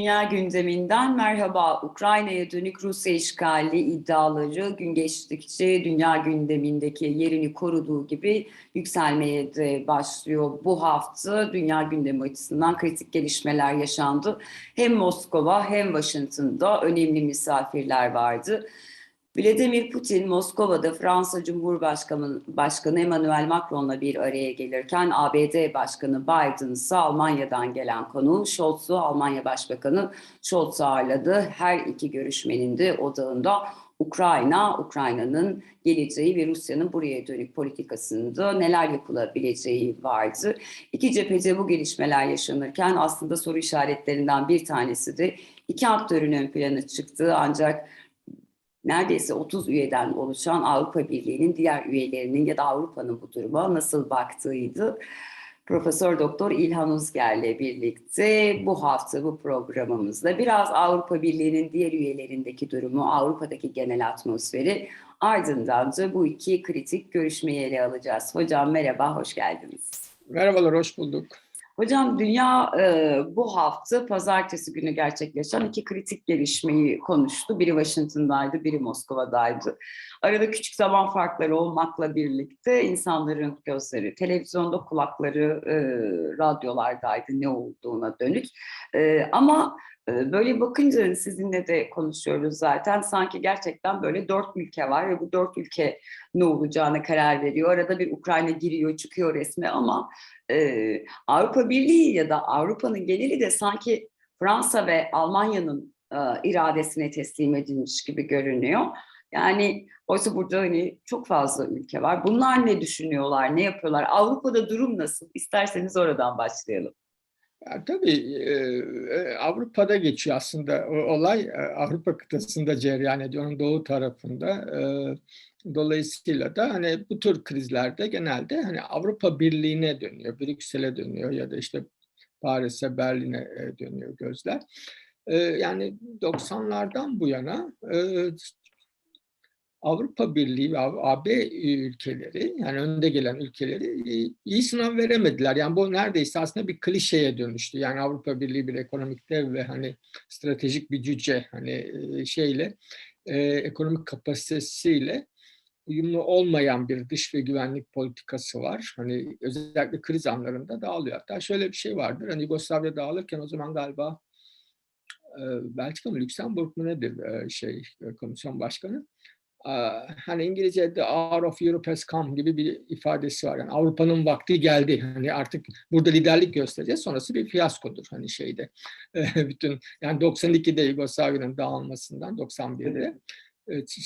Dünya gündeminden merhaba. Ukrayna'ya dönük Rusya işgali iddiaları gün geçtikçe dünya gündemindeki yerini koruduğu gibi yükselmeye de başlıyor. Bu hafta dünya gündemi açısından kritik gelişmeler yaşandı. Hem Moskova hem Washington'da önemli misafirler vardı. Vladimir Putin Moskova'da Fransa Cumhurbaşkanı Başkanı Emmanuel Macron'la bir araya gelirken ABD Başkanı Biden ise Almanya'dan gelen konu Scholz'u Almanya Başbakanı Scholz'u ağırladı. Her iki görüşmenin de odağında Ukrayna, Ukrayna'nın geleceği ve Rusya'nın buraya dönük politikasında neler yapılabileceği vardı. İki cephede bu gelişmeler yaşanırken aslında soru işaretlerinden bir tanesi de iki aktörün ön plana çıktığı ancak neredeyse 30 üyeden oluşan Avrupa Birliği'nin diğer üyelerinin ya da Avrupa'nın bu duruma nasıl baktığıydı. Profesör Doktor İlhan Uzger'le birlikte bu hafta bu programımızda biraz Avrupa Birliği'nin diğer üyelerindeki durumu, Avrupa'daki genel atmosferi ardından da bu iki kritik görüşmeyi ele alacağız. Hocam merhaba, hoş geldiniz. Merhabalar, hoş bulduk. Hocam dünya e, bu hafta pazartesi günü gerçekleşen iki kritik gelişmeyi konuştu. Biri Washington'daydı, biri Moskova'daydı. Arada küçük zaman farkları olmakla birlikte insanların gözleri televizyonda, kulakları e, radyolardaydı ne olduğuna dönük. E, ama böyle bakınca sizinle de konuşuyoruz zaten. Sanki gerçekten böyle dört ülke var ve bu dört ülke ne olacağına karar veriyor. Arada bir Ukrayna giriyor, çıkıyor resmi ama e, Avrupa Birliği ya da Avrupa'nın geneli de sanki Fransa ve Almanya'nın e, iradesine teslim edilmiş gibi görünüyor. Yani oysa burada hani çok fazla ülke var. Bunlar ne düşünüyorlar, ne yapıyorlar? Avrupa'da durum nasıl? İsterseniz oradan başlayalım. Ya, tabii e, Avrupa'da geçiyor aslında o olay. E, Avrupa kıtasında cereyan ediyor, onun doğu tarafında. E, dolayısıyla da hani bu tür krizlerde genelde hani Avrupa Birliği'ne dönüyor, Brüksel'e dönüyor ya da işte Paris'e, Berlin'e e, dönüyor gözler. E, yani 90'lardan bu yana e, Avrupa Birliği ve AB ülkeleri yani önde gelen ülkeleri iyi sınav veremediler. Yani bu neredeyse aslında bir klişeye dönüştü. Yani Avrupa Birliği bir ekonomik dev ve hani stratejik bir cüce hani şeyle e, ekonomik kapasitesiyle uyumlu olmayan bir dış ve güvenlik politikası var. Hani özellikle kriz anlarında dağılıyor. Hatta şöyle bir şey vardır. Hani Yugoslavya dağılırken o zaman galiba Belçika mı Lüksemburg mu nedir şey komisyon başkanı hani İngilizce'de Hour of Europe has come gibi bir ifadesi var. Yani Avrupa'nın vakti geldi. Hani artık burada liderlik göstereceğiz. Sonrası bir fiyaskodur hani şeyde. Bütün yani 92'de Yugoslavya'nın dağılmasından 91'de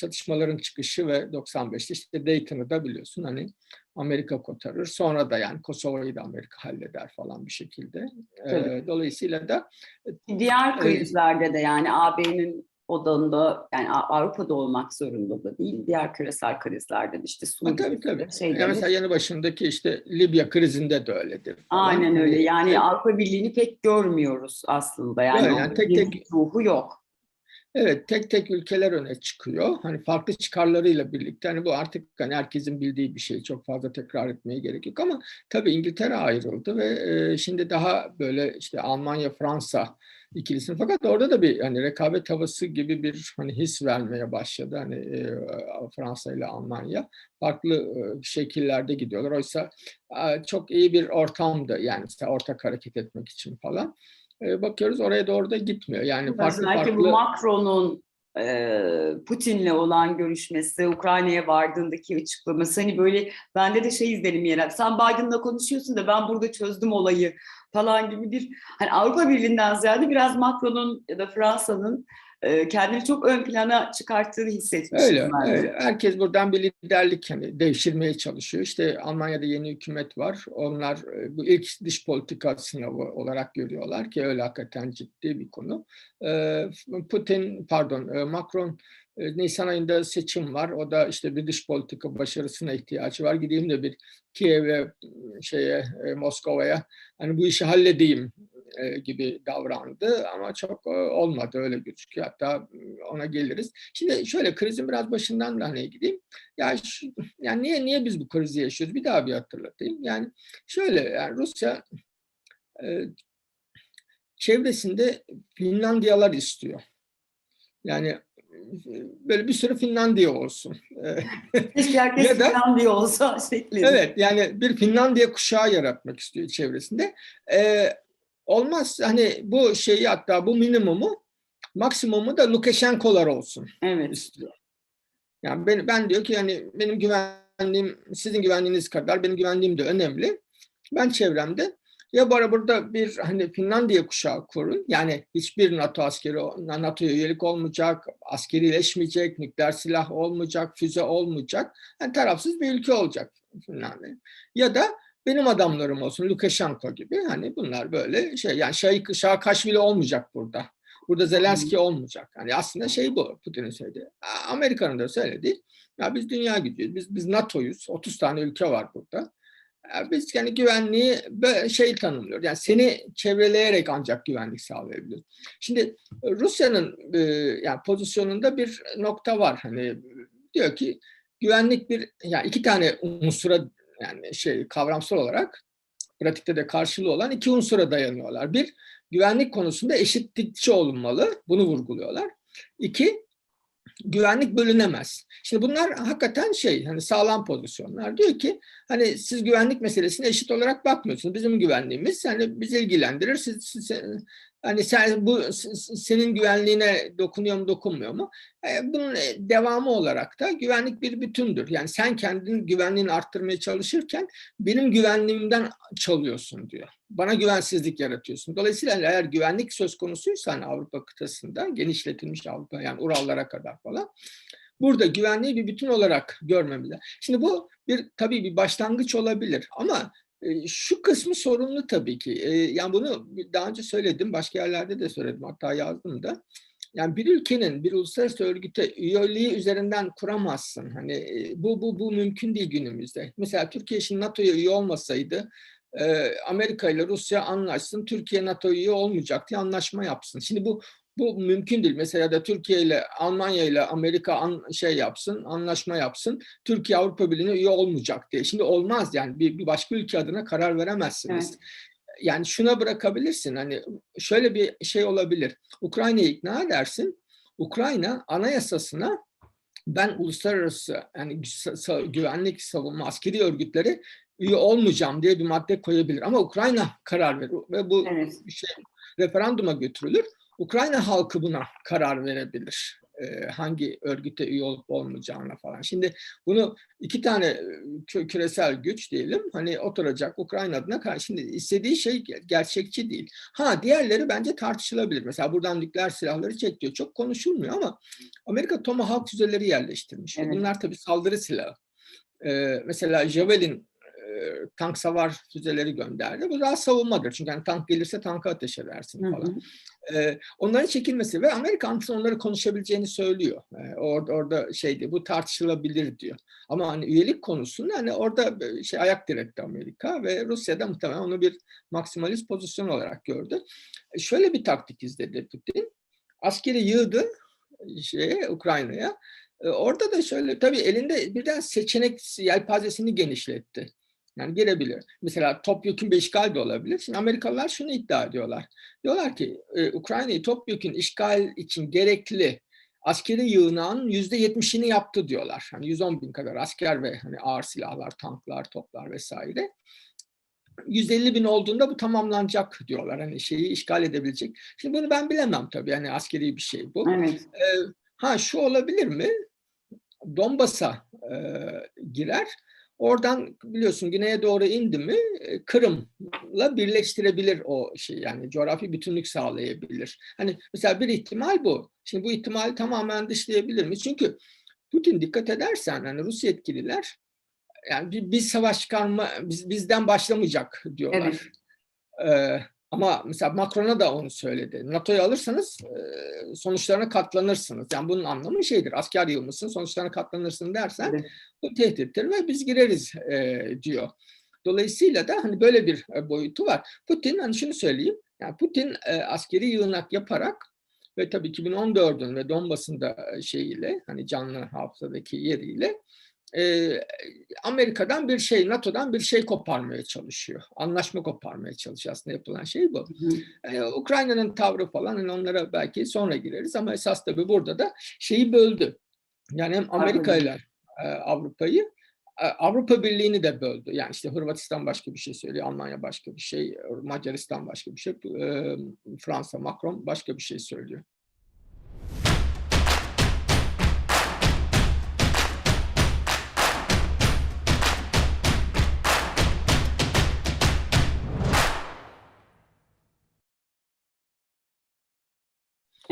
çatışmaların çıkışı ve 95'te işte Dayton'ı da biliyorsun hani Amerika kotarır. Sonra da yani Kosova'yı da Amerika halleder falan bir şekilde. Tabii. Dolayısıyla da diğer krizlerde de yani AB'nin odağında yani Avrupa'da olmak zorunda da değil. Diğer küresel krizlerde de işte Suriye. Tabii tabii. Şeyleri... Ya mesela yanı başındaki işte Libya krizinde de öyledir. Falan. Aynen öyle. Yani evet. Avrupa Birliği'ni pek görmüyoruz aslında. Yani, evet, yani tek tek ruhu yok. Evet, tek tek ülkeler öne çıkıyor. Hani farklı çıkarlarıyla birlikte. Hani bu artık hani herkesin bildiği bir şey. Çok fazla tekrar etmeye gerek yok ama tabii İngiltere ayrıldı ve şimdi daha böyle işte Almanya, Fransa ikilisini. Fakat orada da bir hani rekabet havası gibi bir hani his vermeye başladı. Hani Fransa ile Almanya farklı şekillerde gidiyorlar. Oysa çok iyi bir ortamdı yani mesela ortak hareket etmek için falan. E, bakıyoruz oraya doğru da gitmiyor. Yani farklı Belki farklı... bu Macron'un Putin'le olan görüşmesi, Ukrayna'ya vardığındaki açıklaması hani böyle bende de şey izlenim yer. Sen Biden'la konuşuyorsun da ben burada çözdüm olayı falan gibi bir hani Avrupa Birliği'nden ziyade biraz Macron'un ya da Fransa'nın kendini çok ön plana çıkarttığını hissetmiştim. Öyle, öyle. Herkes buradan bir liderlik hani devşirmeye çalışıyor. İşte Almanya'da yeni hükümet var. Onlar bu ilk dış politika sınavı olarak görüyorlar ki öyle hakikaten ciddi bir konu. Putin, pardon, Macron Nisan ayında seçim var. O da işte bir dış politika başarısına ihtiyacı var. Gideyim de bir Kiev'e, şeye, Moskova'ya hani bu işi halledeyim gibi davrandı ama çok olmadı öyle gözüküyor. Hatta ona geliriz. Şimdi şöyle krizin biraz başından da hani gideyim. Ya şu, yani niye niye biz bu krizi yaşıyoruz? Bir daha bir hatırlatayım. Yani şöyle yani Rusya çevresinde Finlandiyalar istiyor. Yani e, böyle bir sürü Finlandiya olsun. Keşke herkes Ya da- Finlandiya olsa şeklinde. Evet yani bir Finlandiya kuşağı yaratmak istiyor çevresinde. Ee, olmaz hani bu şeyi hatta bu minimumu maksimumu da Lukashenko'lar olsun Evet. istiyor. Yani ben, ben diyor ki yani benim güvenliğim sizin güvenliğiniz kadar benim güvenliğim de önemli. Ben çevremde ya bana burada bir hani Finlandiya kuşağı kurun. Yani hiçbir NATO askeri NATO'ya üyelik olmayacak, askerileşmeyecek, nükleer silah olmayacak, füze olmayacak. Yani tarafsız bir ülke olacak Finlandiya. Ya da benim adamlarım olsun Lukashenko gibi. Hani bunlar böyle şey yani Şah Şahkaşvili olmayacak burada. Burada Zelenski olmayacak. Yani aslında şey bu Putin'in söylediği. Amerika'nın da söylediği. Ya biz dünya gücüyüz. Biz biz NATO'yuz. 30 tane ülke var burada. Ya Biz yani güvenliği şey tanımlıyoruz. Yani seni çevreleyerek ancak güvenlik sağlayabiliyoruz. Şimdi Rusya'nın e, yani pozisyonunda bir nokta var. Hani diyor ki güvenlik bir yani iki tane unsura yani şey kavramsal olarak pratikte de karşılığı olan iki unsura dayanıyorlar. Bir güvenlik konusunda eşitlikçi olunmalı. Bunu vurguluyorlar. İki güvenlik bölünemez. Şimdi bunlar hakikaten şey hani sağlam pozisyonlar. Diyor ki hani siz güvenlik meselesine eşit olarak bakmıyorsunuz. Bizim güvenliğimiz hani bizi ilgilendirir. Siz, siz- hani sen bu senin güvenliğine dokunuyor mu dokunmuyor mu? E, Bunun e, devamı olarak da güvenlik bir bütündür. Yani sen kendin güvenliğini arttırmaya çalışırken benim güvenliğimden çalıyorsun diyor. Bana güvensizlik yaratıyorsun. Dolayısıyla eğer güvenlik söz konusuysa hani Avrupa kıtasında genişletilmiş Avrupa yani Urallara kadar falan burada güvenliği bir bütün olarak görmemiz. Şimdi bu bir tabii bir başlangıç olabilir ama şu kısmı sorunlu tabii ki. Yani bunu daha önce söyledim, başka yerlerde de söyledim, hatta yazdım da. Yani bir ülkenin bir uluslararası örgüte üyeliği üzerinden kuramazsın. Hani bu bu bu mümkün değil günümüzde. Mesela Türkiye şimdi NATO'ya üye olmasaydı Amerika ile Rusya anlaşsın, Türkiye NATO üye olmayacak diye anlaşma yapsın. Şimdi bu bu mümkün değil. Mesela da Türkiye ile Almanya ile Amerika an, şey yapsın, anlaşma yapsın. Türkiye Avrupa Birliği'ne üye olmayacak diye. Şimdi olmaz yani bir, bir başka ülke adına karar veremezsiniz. Evet. Yani şuna bırakabilirsin. Hani şöyle bir şey olabilir. Ukrayna'yı ikna edersin. Ukrayna anayasasına ben uluslararası yani güvenlik savunma askeri örgütleri üye olmayacağım diye bir madde koyabilir. Ama Ukrayna karar verir ve bu Evet. şey referanduma götürülür. Ukrayna halkı buna karar verebilir. Ee, hangi örgüte üye olup olmayacağına falan. Şimdi bunu iki tane e, kü- küresel güç diyelim hani oturacak Ukrayna adına karşı. Şimdi istediği şey ge- gerçekçi değil. Ha diğerleri bence tartışılabilir. Mesela buradan nükleer silahları çek diyor. Çok konuşulmuyor ama Amerika Tomahawk füzeleri yerleştirmiş. Evet. Bunlar tabii saldırı silahı. Ee, mesela Javelin e, tank savar füzeleri gönderdi. Bu daha savunmadır. Çünkü hani tank gelirse tanka ateş edersin Hı falan. hı. Ee, onların çekilmesi ve Amerika onları konuşabileceğini söylüyor. Ee, orada orada şeydi bu tartışılabilir diyor. Ama hani üyelik konusunda hani orada şey ayak diretti Amerika ve Rusya da muhtemelen onu bir maksimalist pozisyon olarak gördü. E, şöyle bir taktik izledi Putin. Askeri yığdı şeye Ukrayna'ya. E, Orada da şöyle tabii elinde birden seçenek yelpazesini genişletti. Yani girebilir. Mesela topyekun bir işgal de olabilir. Şimdi Amerikalılar şunu iddia ediyorlar. Diyorlar ki e, Ukrayna'yı topyekun işgal için gerekli askeri yığınağın yüzde yetmişini yaptı diyorlar. Hani 110 bin kadar asker ve hani ağır silahlar, tanklar, toplar vesaire. 150 bin olduğunda bu tamamlanacak diyorlar. Hani şeyi işgal edebilecek. Şimdi bunu ben bilemem tabii. Yani askeri bir şey bu. Evet. Ee, ha şu olabilir mi? Donbas'a e, girer. Oradan biliyorsun güneye doğru indi mi e, Kırım'la birleştirebilir o şey yani coğrafi bütünlük sağlayabilir. Hani mesela bir ihtimal bu. Şimdi bu ihtimali tamamen dışlayabilir mi? Çünkü Putin dikkat edersen hani Rus yetkililer yani bir, bir savaş çıkarma biz, bizden başlamayacak diyorlar. Ee, ama mesela Macron'a da onu söyledi. NATO'yu alırsanız sonuçlarına katlanırsınız. Yani bunun anlamı şeydir. Asker yığılmışsın sonuçlarına katlanırsın dersen Evet. bu tehdittir ve biz gireriz diyor. Dolayısıyla da hani böyle bir e, boyutu var. Putin hani şunu söyleyeyim. Yani Putin e, askeri yığınak yaparak ve tabii 2014'ün ve Donbas'ın da e, şeyiyle hani canlı hafızadaki yeriyle e, Amerika'dan bir şey, NATO'dan bir şey koparmaya çalışıyor. Anlaşma koparmaya çalışıyor. Aslında yapılan şey bu. Hı. E, Ukrayna'nın tavrı falan hani onlara belki sonra gireriz ama esas tabii burada da şeyi böldü. Yani hem Amerika ile e, Avrupa'yı e, Avrupa Birliği'ni de böldü. Yani işte Hırvatistan başka bir şey söylüyor, Almanya başka bir şey, Macaristan başka bir şey, Fransa, Macron başka bir şey söylüyor.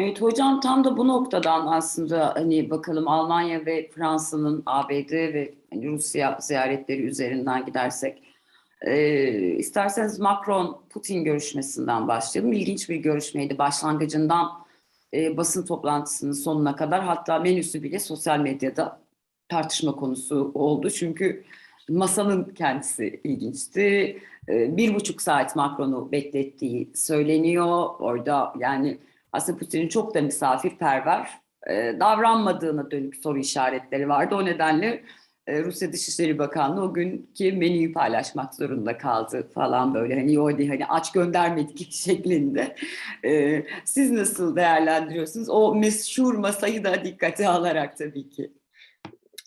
Evet hocam tam da bu noktadan aslında hani bakalım Almanya ve Fransa'nın ABD ve hani Rusya ziyaretleri üzerinden gidersek e, isterseniz Macron-Putin görüşmesinden başlayalım. İlginç bir görüşmeydi başlangıcından e, basın toplantısının sonuna kadar hatta menüsü bile sosyal medyada tartışma konusu oldu. Çünkü masanın kendisi ilginçti. E, bir buçuk saat Macron'u beklettiği söyleniyor. Orada yani aslında Putin'in çok da misafirperver e, davranmadığına dönük soru işaretleri vardı. O nedenle e, Rusya Dışişleri Bakanlığı o günkü menüyü paylaşmak zorunda kaldı falan böyle hani değil hani aç göndermedik şeklinde. E, siz nasıl değerlendiriyorsunuz? O meşhur masayı da dikkate alarak tabii ki.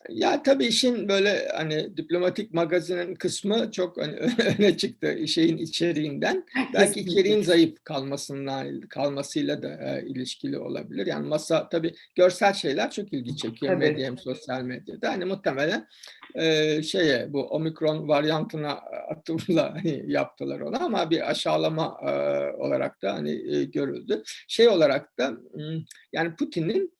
Ya tabii işin böyle hani diplomatik magazinin kısmı çok hani öne çıktı şeyin içeriğinden. Belki içeriğin zayıf kalmasından kalmasıyla da e, ilişkili olabilir. Yani masa tabii görsel şeyler çok ilgi çekiyor Evet. medya hem sosyal medyada. Hani muhtemelen e, şeye bu omikron varyantına atıfla hani yaptılar onu ama bir aşağılama e, olarak da hani e, görüldü. Şey olarak da m, yani Putin'in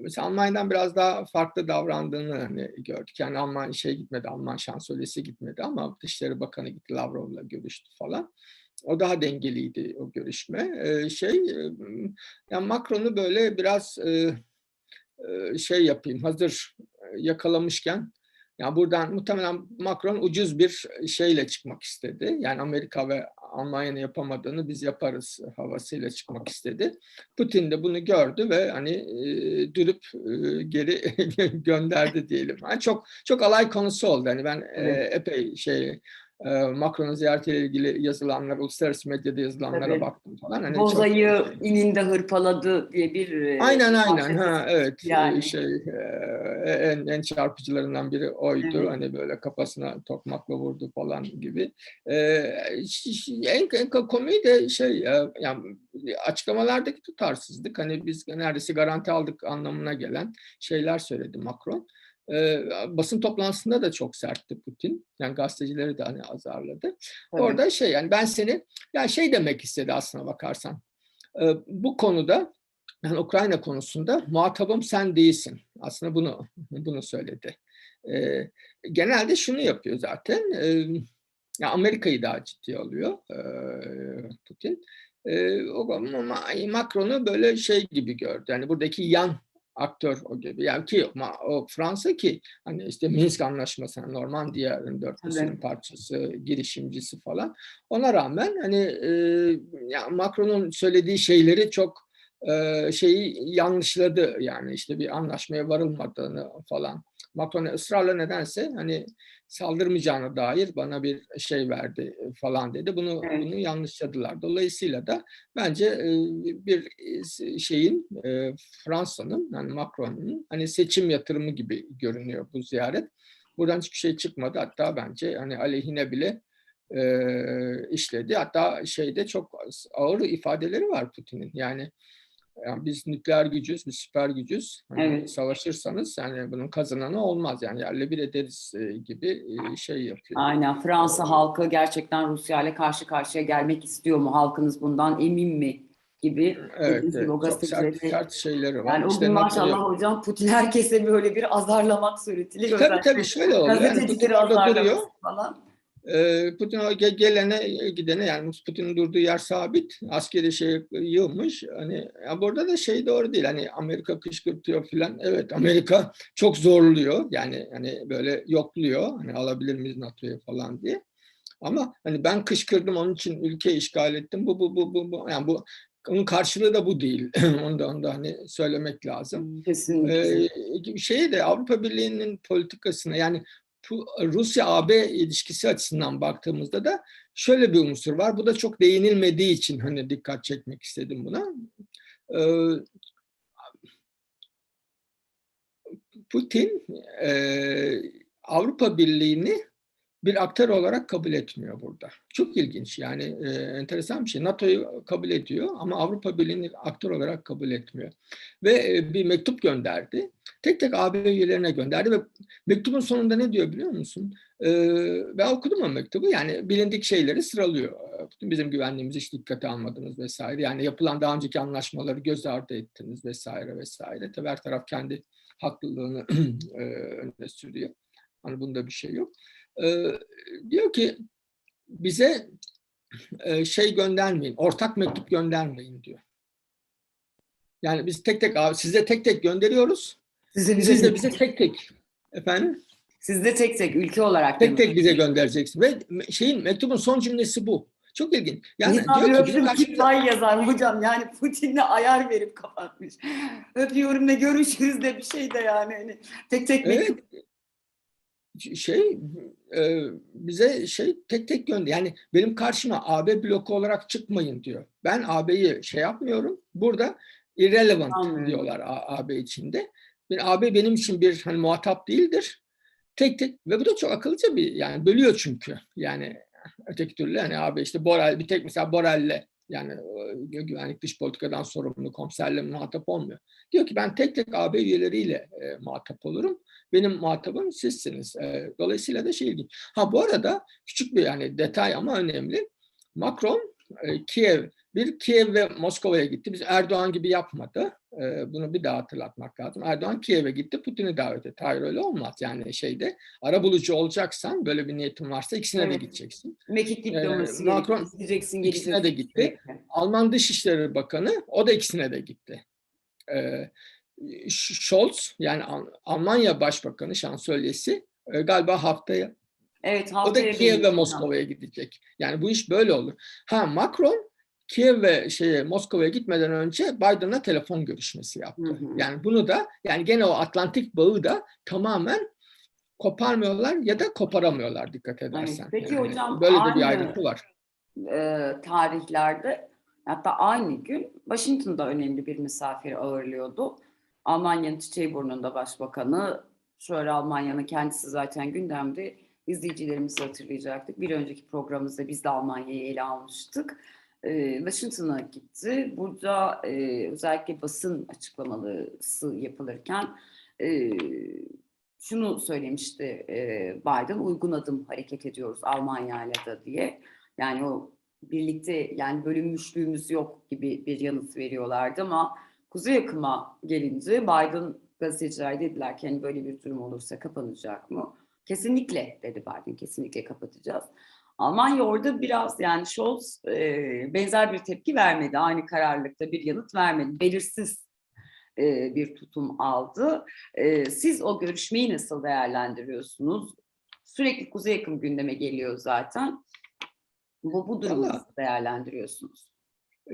mesela Almanya'dan biraz daha farklı davrandığını hani gördük. Yani Alman şey gitmedi, Alman şansölyesi gitmedi ama Dışişleri Bakanı gitti Lavrov'la görüştü falan. O daha dengeliydi o görüşme. Ee, şey, yani Macron'u böyle biraz e, şey yapayım, hazır yakalamışken yani buradan muhtemelen Macron ucuz bir şeyle çıkmak istedi. Yani Amerika ve Almanya'nın yapamadığını biz yaparız havasıyla çıkmak istedi. Putin de bunu gördü ve hani e, dürüp e, geri gönderdi diyelim. Yani çok çok alay konusu oldu. Hani ben e, epey şey Macron'un ziyaretiyle ilgili yazılanlar, uluslararası medyada yazılanlara Tabii. baktım falan. Hani çok- Bozayı ininde hırpaladı diye bir e, Aynen aynen manşet ha evet Yani. şey e, en en çarpıcılarından biri oydu Evet. hani böyle kafasına tokmakla vurdu falan gibi E, en, en komiği de şey e, yani açıklamalardaki tutarsızlık hani biz neredeyse garanti aldık anlamına gelen şeyler söyledi Macron. E, basın toplantısında da çok sertti Putin. Yani gazetecileri de hani azarladı. tabii. Orada şey yani ben seni ya şey demek istedi aslına bakarsan. E, bu konuda yani Ukrayna konusunda muhatabım sen değilsin. Aslında bunu bunu söyledi. E, genelde şunu yapıyor zaten. E, ya Amerika'yı daha ciddiye alıyor e, Putin. E, o ama Macron'u böyle şey gibi gördü. Yani buradaki yan aktör o gibi. Yani ki o Fransa ki hani işte Minsk Anlaşması'nın Normandiya'nın dörtlüsünün Evet. parçası, girişimcisi falan. Ona rağmen hani e, ya Macron'un söylediği şeyleri çok e, şeyi yanlışladı yani işte bir anlaşmaya varılmadığını falan. Macron ısrarla nedense hani saldırmayacağına dair bana bir şey verdi falan dedi. Bunu Evet. bunu yanlışladılar. Dolayısıyla da bence e, bir e, şeyin e, Fransa'nın yani Macron'un hani seçim yatırımı gibi görünüyor bu ziyaret. Buradan hiçbir şey çıkmadı. Hatta bence hani aleyhine bile e, işledi. Hatta şeyde çok ağır ifadeleri var Putin'in. Yani, yani biz nükleer gücüz, biz süper gücüz. Hani Evet. Savaşırsanız yani bunun kazananı olmaz. Yani yerle bir ederiz e, gibi e, şey yapıyor. Aynen Fransa halkı gerçekten Rusya ile karşı karşıya gelmek istiyor mu? Halkınız bundan emin mi? Gibi Evet, dediğiniz evet. o çok sert, sert şeyleri var. Yani o İşte gün NATO'ya- maşallah hocam Putin herkese böyle bir azarlamak suretiyle Tabii tabii şöyle oluyor. Yani Putin gazetecileri orada duruyor. falan. Ee, Putin gelene gidene yani Putin'in durduğu yer sabit. Askeri şey yığılmış. Hani ya burada da şey doğru değil. Hani Amerika kışkırtıyor filan. Evet Amerika çok zorluyor. Yani hani böyle yokluyor. Hani alabilir miyiz NATO'yu falan diye. Ama hani ben kışkırdım onun için ülke işgal ettim. Bu bu bu bu bu yani bu onun karşılığı da bu değil. onu da, onu da hani söylemek lazım. Kesinlikle. Ee, şeyi de Avrupa Birliği'nin politikasına yani Rusya-AB ilişkisi açısından baktığımızda da şöyle bir unsur var. Bu da çok değinilmediği için hani dikkat çekmek istedim buna. Ee, Putin e, Avrupa Birliği'ni bir aktör olarak kabul etmiyor burada. Çok ilginç yani e, enteresan bir şey. NATO'yu kabul ediyor ama Avrupa Birliği'ni aktör olarak kabul etmiyor. Ve e, bir mektup gönderdi. Tek tek AB üyelerine gönderdi ve mektubun sonunda ne diyor biliyor musun? E, ben okudum o mektubu yani bilindik şeyleri sıralıyor. Bizim güvenliğimizi hiç dikkate almadınız vesaire. Yani yapılan daha önceki anlaşmaları göz ardı ettiniz vesaire vesaire. Tabii her taraf kendi haklılığını e, önüne sürüyor. Hani bunda bir şey yok. E, diyor ki bize e, şey göndermeyin, ortak mektup göndermeyin diyor. Yani biz tek tek size tek tek gönderiyoruz. Size Siz de bize tek tek efendim Siz de tek tek ülke olarak tek tek bize göndereceksin ve şeyin mektubun son cümlesi bu. Çok ilginç. Yani İnsan diyor ki bizim kitlayı yazar hocam yani Putin'le ayar verip kapatmış. Öpüyorum da görüşürüz de bir şey de yani. Hani tek tek Evet. mektup şey e, bize şey tek tek gönder. Yani benim karşıma AB bloku olarak çıkmayın diyor. Ben AB'yi şey yapmıyorum. Burada irrelevant Anlıyorum. diyorlar AB içinde. Bir AB benim için bir hani muhatap değildir. Tek tek ve bu da çok akıllıca bir yani bölüyor çünkü. Yani öteki türlü hani AB işte Borel bir tek mesela Borel'le yani güvenlik dış politikadan sorumlu komiserle muhatap olmuyor. Diyor ki ben tek tek AB üyeleriyle e, muhatap olurum. Benim muhatabım sizsiniz. E, dolayısıyla da şey ilginç. Ha bu arada küçük bir yani detay ama önemli. Macron e, Kiev bir Kiev ve Moskova'ya gitti. Biz Erdoğan gibi yapmadı. E, bunu bir daha hatırlatmak lazım. Erdoğan Kiev'e gitti, Putin'i davet etti. Hayır öyle olmaz. Yani şeyde ara bulucu olacaksan böyle bir niyetin varsa ikisine de Evet. gideceksin. mekik diplomasi Ee, Macron. Gideceksin, ikisine de gitti. Alman Dışişleri Bakanı o da ikisine de gitti. Ee, Sch- Scholz yani Al- Almanya Başbakanı şansölyesi e, galiba haftaya Evet o da Kiev ve Moskova'ya gidecek. Yani bu iş böyle olur. Ha Macron Kiev ve şeye Moskova'ya gitmeden önce Biden'la telefon görüşmesi yaptı. Hı hı. Yani bunu da yani gene o Atlantik bağı da tamamen koparmıyorlar ya da koparamıyorlar dikkat edersen. Peki Yani hocam, böyle de bir aynı- ayrıntı var. e, tarihlerde hatta aynı gün Washington'da önemli bir misafir ağırlıyordu. Almanya'nın Çiçeğiburnu'nda başbakanı şöyle Almanya'nın kendisi zaten gündemde izleyicilerimizi hatırlayacaktık. Bir önceki programımızda biz de Almanya'yı ele almıştık. E, Washington'a gitti. Burada e, özellikle basın açıklamalısı yapılırken e, şunu söylemişti e, Biden, uygun adım hareket ediyoruz Almanya'yla da diye. Yani o birlikte yani bölünmüşlüğümüz yok gibi bir yanıt veriyorlardı ama Kuzey Akım'a gelince Biden gazeteciler dediler ki hani böyle bir durum olursa kapanacak mı? Kesinlikle dedi Biden, kesinlikle kapatacağız. Almanya orada biraz yani Scholz e, benzer bir tepki vermedi. Aynı kararlılıkta bir yanıt vermedi. Belirsiz e, bir tutum aldı. E, siz o görüşmeyi nasıl değerlendiriyorsunuz? Sürekli Kuzey Akım gündeme geliyor zaten. Bu, bu durumu nasıl değerlendiriyorsunuz?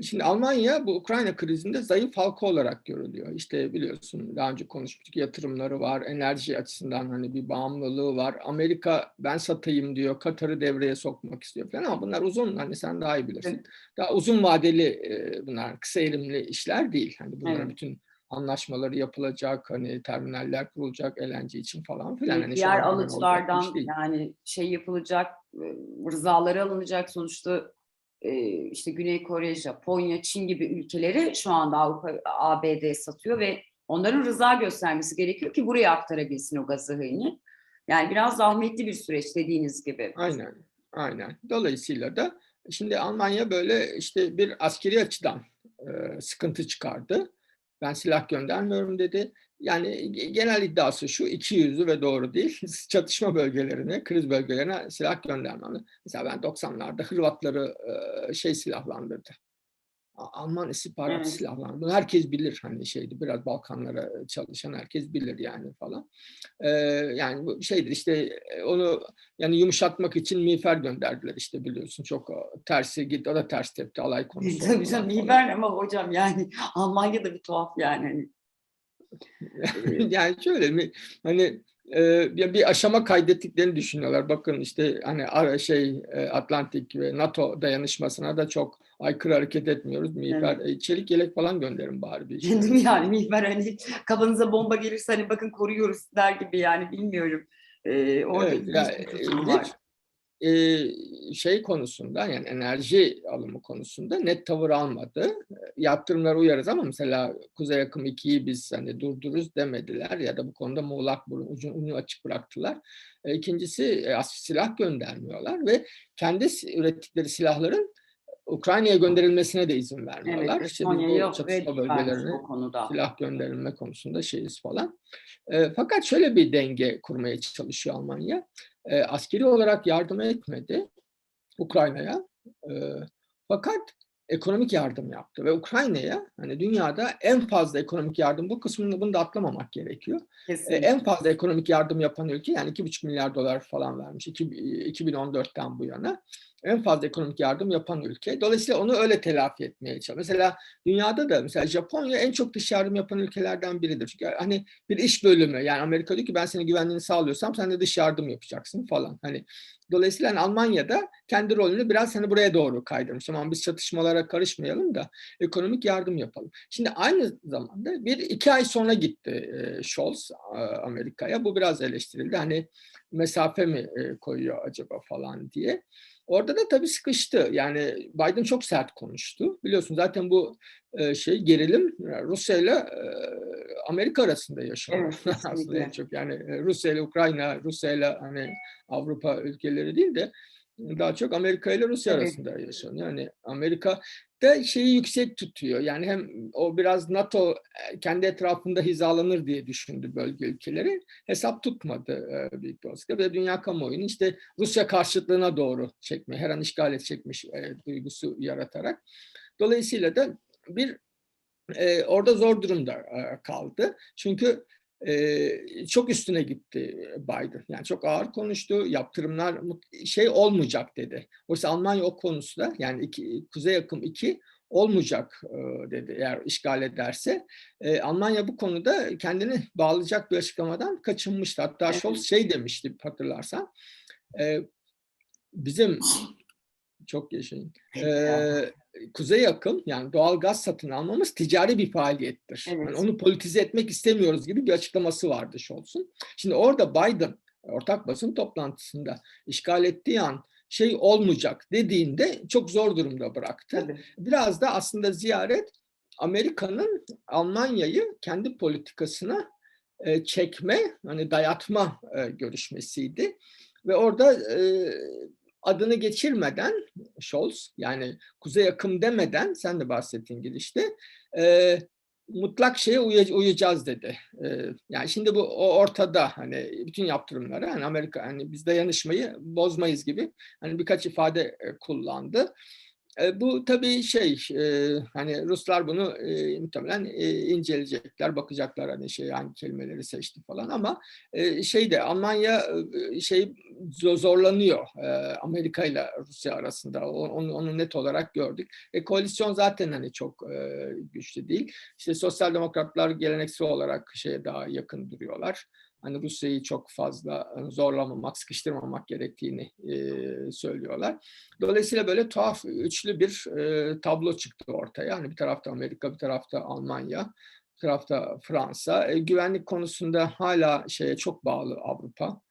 Şimdi Almanya bu Ukrayna krizinde zayıf halka olarak görülüyor. İşte biliyorsun daha önce konuşmuştuk yatırımları var, enerji açısından hani bir bağımlılığı var. Amerika ben satayım diyor, Katar'ı devreye sokmak istiyor falan ama bunlar uzun hani sen daha iyi bilirsin. Evet. Daha uzun vadeli e, bunlar kısa erimli işler değil. Hani bunların Evet. bütün anlaşmaları yapılacak, hani terminaller kurulacak LNG için falan filan. Hani Diğer alıcılardan yani şey yapılacak, e, rızaları alınacak sonuçta işte Güney Kore, Japonya, Çin gibi ülkeleri şu anda Avrupa, ABD satıyor ve onların rıza göstermesi gerekiyor ki buraya aktarabilsin o gazı hıyını. Yani biraz zahmetli bir süreç dediğiniz gibi. Aynen, aynen. Dolayısıyla da şimdi Almanya böyle işte bir askeri açıdan e, sıkıntı çıkardı. Ben silah göndermiyorum dedi. Yani ge- genel iddiası şu, iki yüzlü ve doğru değil. Çatışma bölgelerine, kriz bölgelerine silah göndermem. Mesela ben 90'larda Hırvatları şey silahlandırdı. Alman istihbarat Evet. silahları. Bunu herkes bilir hani şeydi biraz Balkanlara çalışan herkes bilir yani falan. Ee, yani bu şeydir işte onu yani yumuşatmak için miğfer gönderdiler işte biliyorsun çok tersi gitti o da ters tepti alay konusu. Tabii canım ver ama hocam yani Almanya'da bir tuhaf yani. Yani şöyle mi hani e, bir aşama kaydettiklerini düşünüyorlar. Bakın işte hani ara- şey e, Atlantik ve NATO dayanışmasına da çok aykırı hareket etmiyoruz. Miğfer, e, çelik yelek falan gönderin bari bir şey. Değil mi yani mihver hani kafanıza bomba gelirse hani bakın koruyoruz der gibi yani bilmiyorum. Ee, orada Evet, ilginç ya, bir şey konusunda yani enerji alımı konusunda net tavır almadı. Yaptırımlara uyarız ama mesela Kuzey Akım 2'yi biz hani durdururuz demediler ya da bu konuda muğlak burun ucunu ucu açık bıraktılar. E, İkincisi silah göndermiyorlar ve kendi ürettikleri silahların Ukrayna'ya gönderilmesine de izin vermiyorlar. Evet, İşte bu çatışma bölgelerine silah gönderilme konusunda şeyiz falan. E, fakat şöyle bir denge kurmaya çalışıyor Almanya. E, askeri olarak yardım etmedi Ukrayna'ya. E, fakat ekonomik yardım yaptı ve Ukrayna'ya hani dünyada en fazla ekonomik yardım bu kısmını bunu da atlamamak gerekiyor. E, Kesinlikle. en fazla ekonomik yardım yapan ülke yani 2,5 milyar dolar falan vermiş iki- 2014'ten bu yana. En fazla ekonomik yardım yapan ülke. Dolayısıyla onu öyle telafi etmeye çalışıyor. Mesela dünyada da mesela Japonya en çok dış yardım yapan ülkelerden biridir. Çünkü hani bir iş bölümü yani Amerika diyor ki ben senin güvenliğini sağlıyorsam sen de dış yardım yapacaksın falan. Hani dolayısıyla hani Almanya'da kendi rolünü biraz hani buraya doğru kaydırmış. Ama biz çatışmalara karışmayalım da ekonomik yardım yapalım. Şimdi aynı zamanda bir iki ay sonra gitti e, Scholz e, Amerika'ya. Bu biraz eleştirildi. Hani mesafe mi e, koyuyor acaba falan diye. Orada da tabii sıkıştı. Yani Biden çok sert konuştu. Biliyorsun zaten bu e, şey gerilim Rusya ile e, Amerika arasında yaşanıyor. Evet, Aslında çok yani e, Rusya ile Ukrayna, Rusya ile hani Avrupa ülkeleri değil de daha çok Amerika ile Rusya Evet. arasında yaşanıyor. Yani Amerika da şeyi yüksek tutuyor. Yani hem o biraz NATO e, kendi etrafında hizalanır diye düşündü bölge ülkeleri. Hesap tutmadı e, büyük bir olasılıkla. Ve dünya kamuoyunu işte Rusya karşıtlığına doğru çekme, her an işgal edecekmiş e, duygusu yaratarak. Dolayısıyla da bir e, orada zor durumda e, kaldı. Çünkü e, çok üstüne gitti Biden. Yani çok ağır konuştu. Yaptırımlar şey olmayacak dedi. Oysa Almanya o konusunda yani iki, Kuzey Akım 2 olmayacak e, dedi eğer işgal ederse. E, Almanya bu konuda kendini bağlayacak bir açıklamadan kaçınmıştı. Hatta. Scholz şey demişti hatırlarsan. E, bizim çok yaşayın. Ee, kuzey akım yani doğal gaz satın almamız ticari bir faaliyettir. Evet. Yani onu politize etmek istemiyoruz gibi bir açıklaması vardı Scholz'un. Şimdi orada Biden ortak basın toplantısında işgal ettiği an şey olmayacak dediğinde çok zor durumda bıraktı. Tabii. Biraz da aslında ziyaret Amerika'nın Almanya'yı kendi politikasına e, çekme, hani dayatma e, görüşmesiydi. Ve orada e, adını geçirmeden Scholz yani kuzey akım demeden sen de bahsettiğin girişte e, mutlak şeye uya- uyacağız dedi. E, yani şimdi bu o ortada hani bütün yaptırımlara hani Amerika hani biz dayanışmayı bozmayız gibi hani birkaç ifade e, kullandı. E, bu tabii şey e, hani Ruslar bunu e, muhtemelen e, inceleyecekler, bakacaklar hani şey hangi kelimeleri seçti falan ama e, şey de Almanya e, şey zorlanıyor e, Amerika ile Rusya arasında onu, onu net olarak gördük. E, koalisyon zaten hani çok e, güçlü değil. İşte sosyal demokratlar geleneksel olarak şeye daha yakın duruyorlar. Hani Rusya'yı çok fazla e, zorlamamak, sıkıştırmamak gerektiğini e, söylüyorlar. Dolayısıyla böyle tuhaf üçlü bir e, tablo çıktı ortaya. Hani bir tarafta Amerika, bir tarafta Almanya, bir tarafta Fransa. E, güvenlik konusunda hala şeye çok bağlı Avrupa,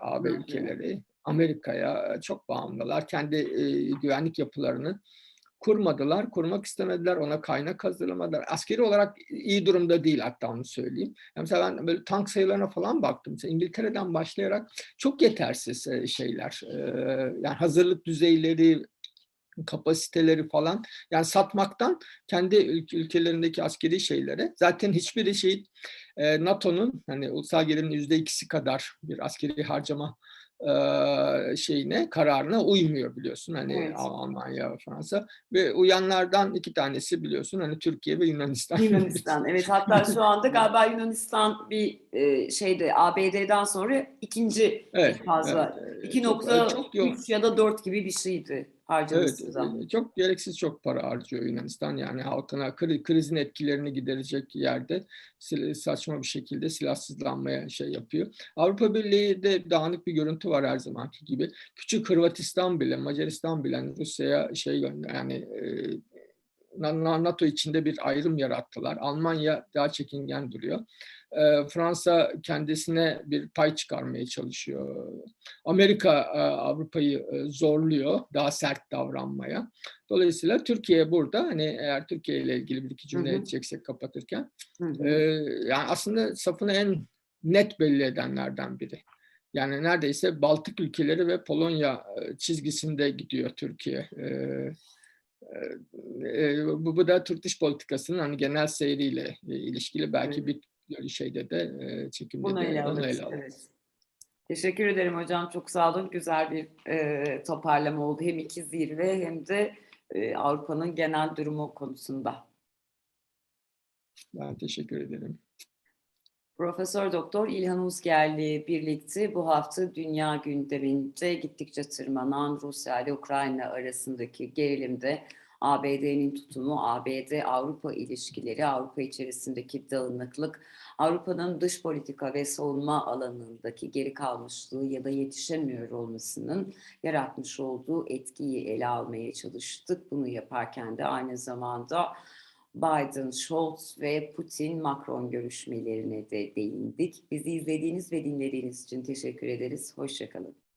AB Evet. ülkeleri. Amerika'ya çok bağımlılar. Kendi e, güvenlik yapılarını kurmadılar, kurmak istemediler, ona kaynak hazırlamadılar. Askeri olarak iyi durumda değil hatta onu söyleyeyim. Yani mesela ben böyle tank sayılarına falan baktım. Mesela İngiltere'den başlayarak çok yetersiz e, şeyler. E, yani hazırlık düzeyleri, kapasiteleri falan. Yani satmaktan kendi ül- ülkelerindeki askeri şeylere zaten hiçbiri şey e, NATO'nun hani ulusal gelirimin yüzde ikisi kadar bir askeri harcama e, şeyine kararına uymuyor biliyorsun hani Evet. Al- Almanya Fransa ve uyanlardan iki tanesi biliyorsun hani Türkiye ve Yunanistan. Yunanistan. Evet hatta şu anda galiba Yunanistan bir e, şeyde ABD'den sonra ikinci Evet, fazla. evet. Çok- 2.3 çok yok. ya da 4 gibi bir şeydi harcaması Evet, da. e, çok gereksiz çok para harcıyor Yunanistan yani halkına kri- krizin etkilerini giderecek yerde saçma bir şekilde silahsızlanmaya şey yapıyor. Avrupa Birliği'de dağınık bir görüntü var her zamanki gibi. Küçük Hırvatistan bile, Macaristan bile Rusya'ya şey gönder yani e, Na- NATO içinde bir ayrım yarattılar. Almanya daha çekingen duruyor. E, Fransa kendisine bir pay çıkarmaya çalışıyor. Amerika e, Avrupa'yı e, zorluyor daha sert davranmaya. Dolayısıyla Türkiye burada hani eğer Türkiye ile ilgili bir iki cümle Hı hı. edeceksek kapatırken Hı hı. e, yani aslında safını en net belli edenlerden biri. Yani neredeyse Baltık ülkeleri ve Polonya çizgisinde gidiyor Türkiye. E, e, e, bu, bu da Türk dış politikasının hani genel seyriyle ilişkili belki bir şeyde de e, çekimde Bunu de ele alırız. ele alırız. Evet. Teşekkür ederim hocam. Çok sağ olun. Güzel bir e, toparlama oldu. Hem iki zirve hem de e, Avrupa'nın genel durumu konusunda. Ben teşekkür ederim. Profesör Doktor İlhan Uzger'le birlikte bu hafta dünya gündeminde gittikçe tırmanan Rusya ile Ukrayna arasındaki gerilimde ABD'nin tutumu, ABD-Avrupa ilişkileri, Avrupa içerisindeki dağınıklık, Avrupa'nın dış politika ve savunma alanındaki geri kalmışlığı ya da yetişemiyor olmasının yaratmış olduğu etkiyi ele almaya çalıştık. Bunu yaparken de aynı zamanda Biden, Scholz ve Putin, Macron görüşmelerine de değindik. Bizi izlediğiniz ve dinlediğiniz için teşekkür ederiz. Hoşçakalın.